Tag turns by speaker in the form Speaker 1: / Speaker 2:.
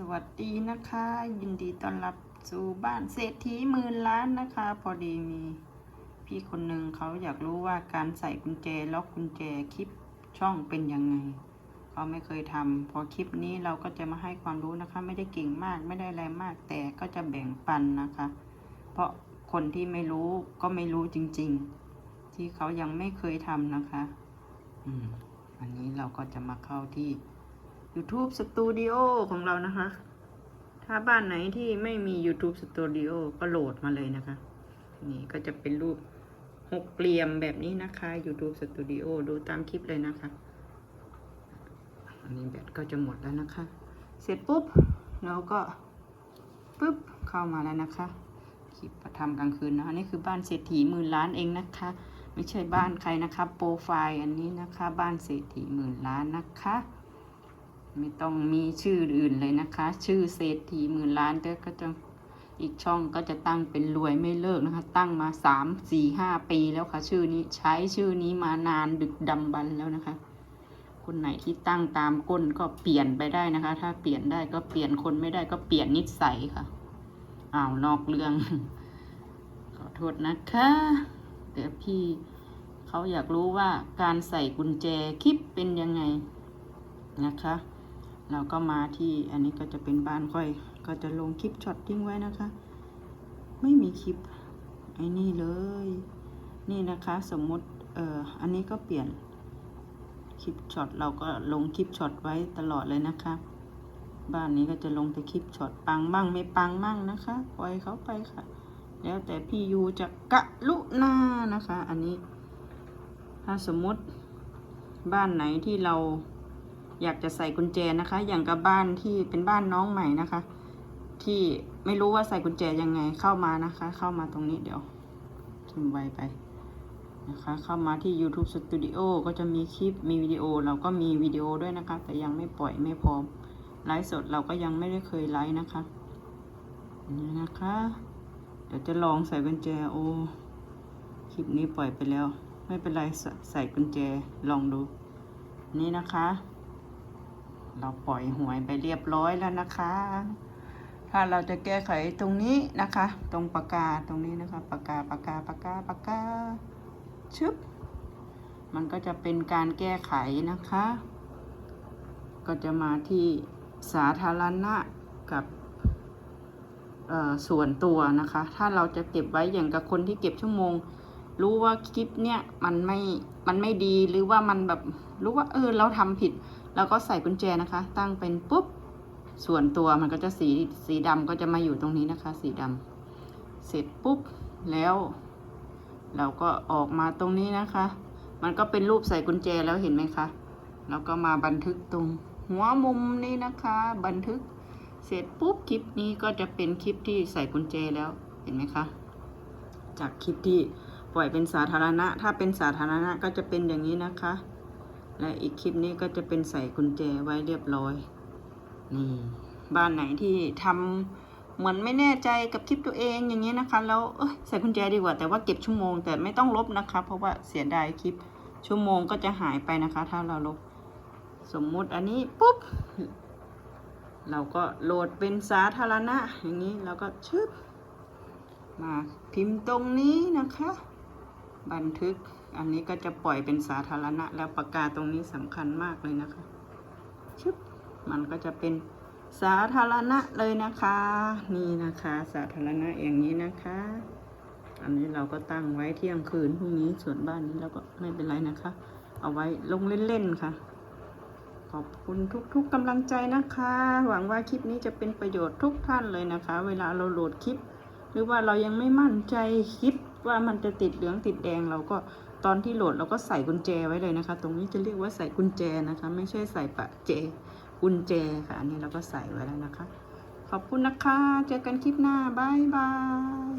Speaker 1: สวัสดีนะคะ ยินดีต้อนรับสู่บ้านเศรษฐีหมื่นล้านนะคะ พอดีมี พี่คนหนึ่งเขาอยากรู้ว่าการใส่กุญแจล็อกกุญแจคลิปช่องเป็นยังไงเขาไม่เคยทำพอคลิปนี้เราก็จะมาให้ความรู้นะคะ ไม่ได้เก่งมากไม่ได้อะไรมาก แต่ก็จะแบ่งปันนะคะ เพราะคนที่ไม่รู้ก็ไม่รู้จริง ๆ ที่เขายังไม่เคยทำนะคะ อืมอันนี้เราก็จะมาเข้าที่ YouTube Studio ของเรานะคะ ถ้าบ้านไหนที่ไม่มี YouTube Studio ก็โหลดมาเลยนะคะ นี่ก็จะเป็นรูปหกเหลี่ยมแบบนี้นะคะ YouTube Studio ดูตามคลิปเลยนะคะ อันนี้แบตก็จะหมดแล้วนะคะ เสร็จปุ๊บเราก็ปุ๊บเข้ามาแล้วนะคะคลิปทำกลางคืนนะนนี้คือบ้านเศรษฐีหมื่นล้านเองนะคะ ไม่ใช่บ้านใครนะคะ โปรไฟล์อันนี้นะคะ บ้านเศรษฐีหมื่นล้านนะคะ ไม่ต้องมีชื่ออื่นเลยนะคะ ชื่อเศรษฐีหมื่นล้านแต่ก็จะอีกช่องก็จะตั้งเป็นรวยไม่เลิกนะคะ ตั้งมาสามสี่ห้าปีแล้วค่ะ ชื่อนี้ใช้ชื่อนี้มานานดึกดำบรรแล้วนะคะ คนไหนที่ตั้งตามก้นก็เปลี่ยนไปได้นะคะ ถ้าเปลี่ยนได้ก็เปลี่ยนคนไม่ได้ก็เปลี่ยนนิสัยค่ะอ้าวนอกเรื่อง ขอโทษนะคะเดี๋ยวพี่เขาอยากรู้ว่าการใส่กุญแจคลิปเป็นยังไงนะคะ เราก็มาที่อันนี้ก็จะเป็นบ้านค่อย ก็จะลงคลิปช็อตทิ้งไว้นะคะ ไม่มีคลิปไอ้นี่เลย นี่นะคะสมมติเอ่ออันนี้ก็เปลี่ยนคลิปช็อตเราก็ลงคลิปช็อตไว้ตลอดเลยนะคะ บ้านนี้ก็จะลงแต่คลิปช็อตปังบ้างไม่ปังบ้างนะคะปล่อยเขาไปค่ะ แล้วแต่พี่ยูจะกะลุนานะคะ อันนี้ ถ้าสมมติบ้านไหนที่เรา อยากจะใส่กุญแจนะคะ อย่างกับบ้านที่เป็นบ้านน้องใหม่นะคะ ที่ไม่รู้ว่าใส่กุญแจยังไงเข้ามานะคะ เข้ามาตรงนี้เดี๋ยวทิมไวไปนะคะเข้ามาที่ YouTube Studio ก็จะมีคลิปมีวิดีโอเราก็มีวิดีโอด้วยนะคะ แต่ยังไม่ปล่อยไม่พร้อมไลฟ์สดเราก็ยังไม่ได้เคยไลฟ์นะคะนี่นะคะ เดี๋ยวจะลองใส่กุญแจโอคลิปนี้ปล่อยไปแล้ว ไม่เป็นไรใส่กุญแจลองดู นี่นะคะ เราปล่อยหวยไปเรียบร้อยแล้วนะคะ ถ้าเราจะแก้ไขตรงนี้นะคะ ตรงปากกาตรงนี้นะคะปากกาปากกาปากกาปากกาชึบมันก็จะเป็นการแก้ไขนะคะ ก็จะมาที่สาธารณะกับเอ่อส่วนตัวนะคะ ถ้าเราจะเก็บไว้อย่างกับคนที่เก็บชั่วโมง รู้ว่าคลิปเนี่ยมันไม่ มันไม่ดีหรือว่ามันแบบรู้ว่าเออเราทำผิด แล้วก็ใส่กุญแจนะคะ ตั้งเป็นปุ๊บ ส่วนตัวมันก็จะสีสีดำก็จะมาอยู่ตรงนี้นะคะ สีดำเสร็จปุ๊บแล้ว เราก็ออกมาตรงนี้นะคะ มันก็เป็นรูปใส่กุญแจแล้วเห็นไหมคะแล้วก็มาบันทึกตรงหัวมุมนี้นะคะ บันทึก เสร็จปุ๊บคลิปนี้ก็จะเป็นคลิปที่ใส่กุญแจแล้วเห็นไหมคะ จากคลิปที่ปล่อยเป็นสาธารณะ ถ้าเป็นสาธารณะก็จะเป็นอย่างนี้นะคะ และอีกคลิปนี้ก็จะเป็นใส่กุญแจไว้เรียบร้อย นี่ บ้านไหนที่ทำเหมือนไม่แน่ใจกับคลิปตัวเองอย่างนี้นะคะ แล้วเอ้ยใส่กุญแจดีกว่าแต่ว่าเก็บชั่วโมงแต่ไม่ต้องลบนะคะ เพราะว่าเสียดายคลิปชั่วโมงก็จะหายไปนะคะ ถ้าเราลบ สมมุติอันนี้ปุ๊บ เราก็โหลดเป็นสาธารณะ อย่างนี้เราก็ชึบมาพิมพ์ตรงนี้นะคะ บันทึก อันนี้ก็จะปล่อยเป็นสาธารณะ แล้วปากกาตรงนี้สำคัญมากเลยนะคะชึบมันก็จะเป็นสาธารณะเลยนะคะ นี่นะคะ สาธารณะอย่างนี้นะคะ อันนี้เราก็ตั้งไว้เที่ยงคืนพรุ่งนี้ส่วนบ้านนี้เราก็ไม่เป็นไรนะคะ เอาไว้ลงเล่นๆค่ะ ขอบคุณทุกๆกำลังใจนะคะ หวังว่าคลิปนี้จะเป็นประโยชน์ทุกท่านเลยนะคะ เวลาเราโหลดคลิป หรือว่าเรายังไม่มั่นใจคลิป ว่ามันจะติดเหลืองติดแดงเราก็ตอนที่โหลดเราก็ใส่กุญแจไว้เลยนะคะ ตรงนี้จะเรียกว่าใส่กุญแจนะคะ ไม่ใช่ใส่ปะเจกุญแจค่ะอันนี้เราก็ใส่ไว้แล้วนะคะ ขอบคุณนะคะ เจอกันคลิปหน้าบายบาย